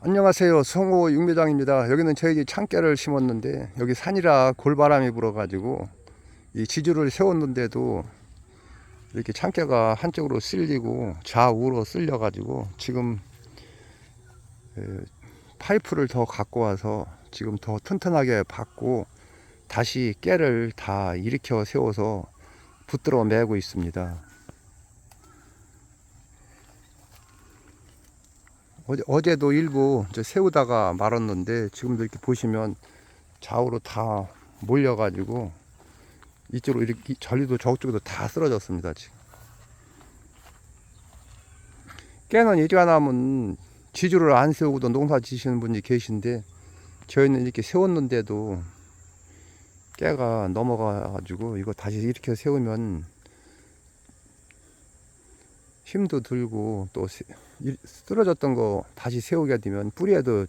안녕하세요. 성호 육매장입니다. 여기는 집 참깨를 심었는데 여기 산이라 골바람이 불어 가지고 이 지주를 세웠는데도 이렇게 참깨가 한쪽으로 쓸리고 좌우로 쓸려 가지고 지금 에, 파이프를 더 갖고 와서 지금 더 튼튼하게 받고 다시 깨를 다 일으켜 세워서 붙들어 매고 있습니다. 어제, 어제 도 일부 세우다가 말았는데 지금도 이렇게 보시면 좌우로 다 몰려가지고 이쪽으로 이렇게 전리도 저쪽도 다 쓰러졌습니다 지금. 깨는 일가나면 지주를 안 세우고도 농사 지시는 분이 계신데 저희는 이렇게 세웠는데도 깨가 넘어가가지고 이거 다시 이렇게 세우면 힘도 들고 또 쓰러졌던 거 다시 세우게 되면 뿌리에도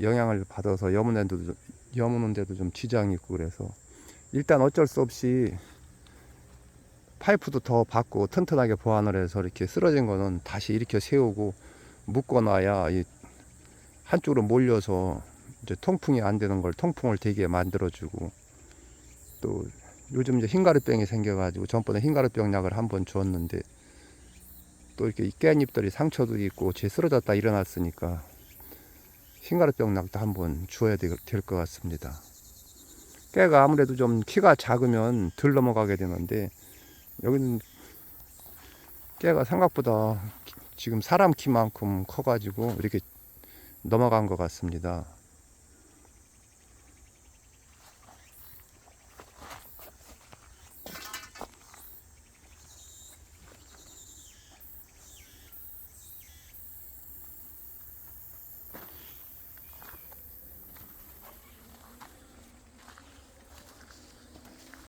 영향을 받아서 여무는데도 좀, 여무는데도 좀 지장이 있고 그래서 일단 어쩔 수 없이 파이프도 더 받고 튼튼하게 보완을 해서 이렇게 쓰러진 거는 다시 이렇게 세우고 묶어놔야 이 한쪽으로 몰려서 이제 통풍이 안 되는 걸 통풍을 되게 만들어주고 또 요즘 이제 흰가루병이 생겨가지고 전번에 흰가루병 약을 한번 주었는데 또 이렇게 이 깻잎들이 상처도 있고 제 쓰러졌다 일어났으니까 흰가루병 약도 한번 주어야 될 것 같습니다. 깨가 아무래도 좀 키가 작으면 덜 넘어가게 되는데 여기는 깨가 생각보다 기- 지금 사람 키만큼 커가지고 이렇게 넘어간 것 같습니다.